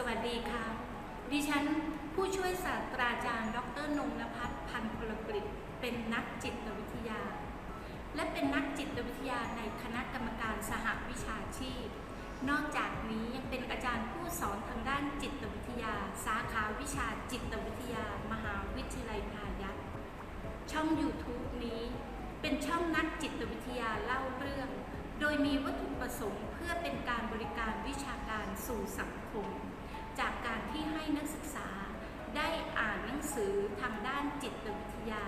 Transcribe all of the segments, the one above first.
สวัสดีค่ะ ดิฉันผู้ช่วยศาสตราจารย์ ดรนงนภัสพันธ์พลกฤษเป็นนักจิตวิทยา และเป็นนักจิตวิทยาในคณะกรรมการสหวิชาชีพ นอกจากนี้ยังเป็นอาจารย์ผู้สอนทางด้านจิตวิทยา สาขาวิชาจิตวิทยา มหาวิทยาลัยพายัพช่อง YouTube นี้เป็นช่องนักจิตวิทยาเล่าเรื่อง โดยมีวัตถุประสงค์เพื่อเป็นการบริการวิชาการสู่สังคม จากการที่ให้นักศึกษาได้อ่านหนังสือทางด้านจิตวิทยา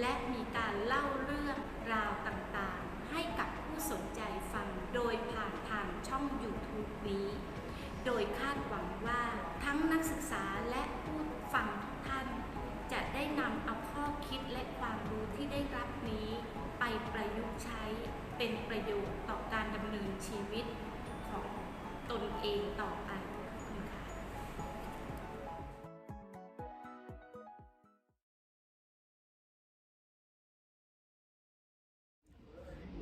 และมีการเล่าเรื่องราวต่างๆ ให้กับผู้สนใจฟังโดยผ่านทางช่อง YouTube นี้ โดยคาดหวังว่าทั้งนักศึกษาและผู้ฟังทุกท่าน จะได้นำเอาข้อคิดและความรู้ที่ได้รับนี้ ไปประยุกต์ใช้เป็นประโยชน์ต่อการดำเนินชีวิตของตนเองต่อไป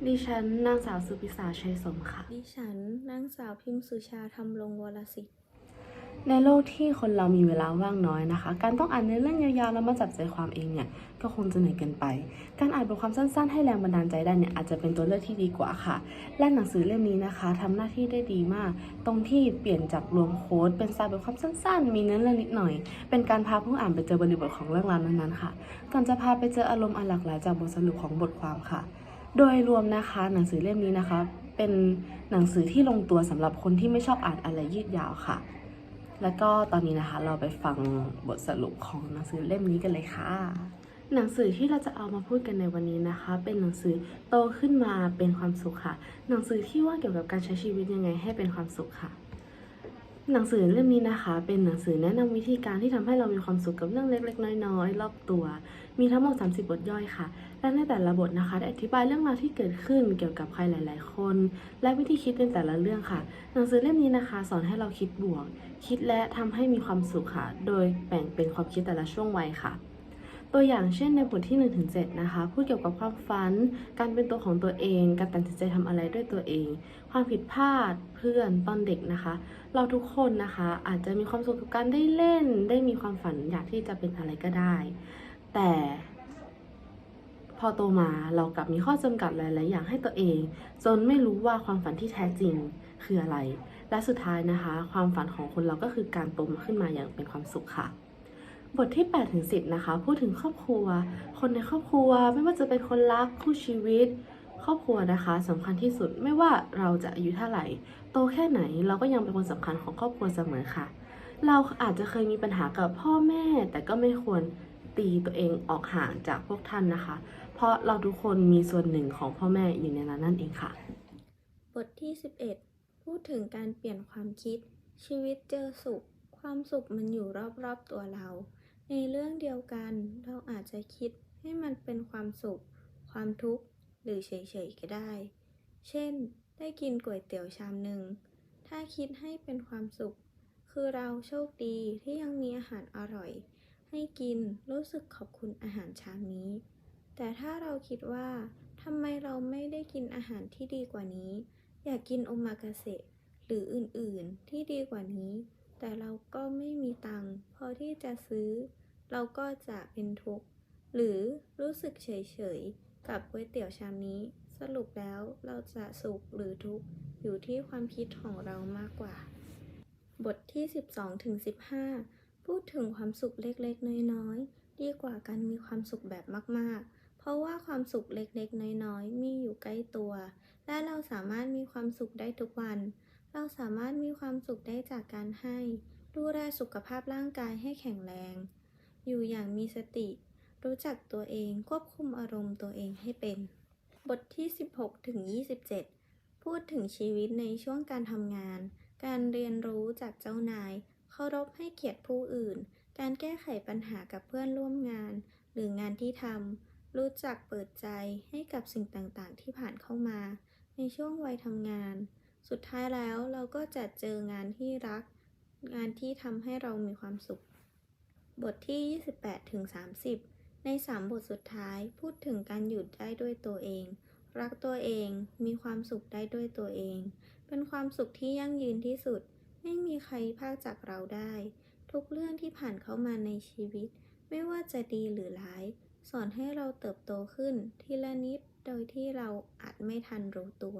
ดิฉันนางสาวสุพิสาชัยสมค่ะ ดิฉันนางสาวพิมพ์สุชาธรรมรงวรสิทธิ์ในโลกที่คนเรามีเวลาว่างน้อยนะคะ การต้องอ่านเนื้อเรื่องยาวๆแล้วมาจับใจความเองเนี่ยก็คงจะเหนื่อยเกินไป การอ่านบทความสั้นๆ ให้แรงบันดาลใจได้เนี่ยอาจจะเป็นตัวเลือกที่ดีกว่าค่ะ และหนังสือเล่มนี้นะคะทำหน้าที่ได้ดีมาก ตรงที่เปลี่ยนจากรวมโค้ดเป็นสไตล์บทความสั้นๆ มีเนื้อเรื่องนิดหน่อย เป็นการพาผู้อ่านไปเจอบริบทของเรื่องราวนั้นๆค่ะ ก่อนจะพาไปเจออารมณ์อันหลากหลายจากบทสรุปของบทความค่ะ โดยรวมนะคะหนังสือเล่มนี้นะคะ เป็นหนังสือที่ลงตัวสำหรับคนที่ไม่ชอบอ่านอะไรยืดยาวค่ะ แล้วก็ตอนนี้นะคะเราไปฟังบทสรุปของหนังสือเล่มนี้กันเลยค่ะหนังสือที่เราจะเอามาพูดกันในวันนี้นะคะ เป็นหนังสือโตขึ้นมาเป็นความสุขค่ะ หนังสือที่ว่าเกี่ยวกับการใช้ชีวิตยังไงให้เป็นความสุขค่ะ หนังสือเล่มนี้นะคะ เป็นหนังสือแนะนำวิธีการที่ทำให้เรามีความสุขกับเรื่องเล็กๆ น้อยๆรอบตัว มีทั้งหมด 30 บทย่อยค่ะ และในแต่ละบทนะคะได้อธิบายเรื่องราวที่เกิดขึ้นเกี่ยวกับใครหลาย ๆ คน และวิธีคิดในแต่ละเรื่องค่ะ หนังสือเล่มนี้นะคะ สอนให้เราคิดบวก คิดและทำให้มีความสุขค่ะ โดยแบ่งเป็นความคิดแต่ละช่วงวัยค่ะ ตัวอย่างเช่นในบทที่1-7ถึงนะคะพูดเกี่ยวกับความฝัน การเป็นตัวของตัวเอง การตัดสินใจทำอะไรด้วยตัวเอง ความผิดพลาดเพื่อนตอนเด็กนะคะ เราทุกคนนะคะอาจจะมีความสุขกับการได้เล่น ได้มีความฝันอยากที่จะเป็นอะไรก็ได้ แต่พอโตมาเรากลับมีข้อจำกัดหลายๆอย่างให้ตัวเอง จนไม่รู้ว่าความฝันที่แท้จริงคืออะไร และสุดท้ายนะคะ ความฝันของคนเราก็คือการโตมาขึ้นมาอย่างเป็นความสุขค่ะ บทที่8ถึง10นะคะ พูดถึงครอบครัว คนในครอบครัวไม่ว่าจะเป็นคนรักคู่ชีวิต ครอบครัวนะคะสำคัญที่สุดไม่ว่าเราจะอายุเท่าไหร่ โตแค่ไหนเราก็ยังเป็นคนสำคัญของครอบครัวเสมอค่ะ เราอาจจะเคยมีปัญหากับพ่อแม่ แต่ก็ไม่ควรตีตัวเองออกห่างจากพวกท่านนะคะ เพราะเราทุกคนมีส่วนหนึ่งของพ่อแม่อยู่ในนั้นนั่นเองค่ะ บทที่ 11 พูดถึงการเปลี่ยนความคิด ชีวิตเจอสุข ความสุขมันอยู่รอบๆตัวเรา ในเรื่องเดียวกันเราอาจจะคิดให้มันเป็นความสุข ความทุกข์ หรือเฉยๆก็ได้ เช่น ได้กินก๋วยเตี๋ยวชามหนึ่ง ถ้าคิดให้เป็นความสุข คือเราโชคดีที่ยังมีอาหารอร่อย ให้กินรู้สึกขอบคุณอาหารชามนี้ แต่ถ้าเราคิดว่าทำไมเราไม่ได้กินอาหารที่ดีกว่านี้ อยากกินโอมากาเสะหรืออื่นๆที่ดีกว่านี้ แต่เราก็ไม่มีตังค์พอที่จะซื้อ เราก็จะเป็นทุกข์ หรือรู้สึกเฉยๆ กับก๋วยเตี๋ยวชามนี้ สรุปแล้วเราจะสุขหรือทุกข์ อยู่ที่ความคิดของเรามากกว่า บทที่ 12ถึง15พูดถึงความสุขเล็กๆ น้อยๆ ดีกว่าการมีความสุขแบบมากๆ เพราะว่าความสุขเล็กๆ น้อยๆ มีอยู่ใกล้ตัว และเราสามารถมีความสุขได้ทุกวัน เราสามารถมีความสุขได้จากการให้ ดูแลสุขภาพร่างกายให้แข็งแรง อยู่อย่างมีสติ รู้จักตัวเองควบคุมอารมณ์ตัวเองให้เป็น บทที่ 16ถึง27 พูดถึงชีวิตในช่วงการทำงาน การเรียนรู้จากเจ้านาย เคารพให้เกียรติผู้อื่น การแก้ไขปัญหากับเพื่อนร่วมงาน หรืองานที่ทำรู้จักเปิดใจให้กับสิ่งต่างๆ ที่ผ่านเข้ามา ในช่วงวัยทำงาน สุดท้ายแล้วเราก็จะเจองานที่รัก งานที่ทำให้เรามีความสุข บทที่ 28ถึง30 ใน 3 บทสุดท้ายพูดถึงการหยุดได้ด้วยตัวเอง รักตัวเอง มีความสุขได้ด้วยตัวเอง เป็นความสุขที่ยั่งยืนที่สุด ไม่มีใครพากจากเราได้ ทุกเรื่องที่ผ่านเข้ามาในชีวิต ไม่ว่าจะดีหรือร้าย สอนให้เราเติบโตขึ้นทีละนิดโดยที่เราอาจไม่ทันรู้ตัว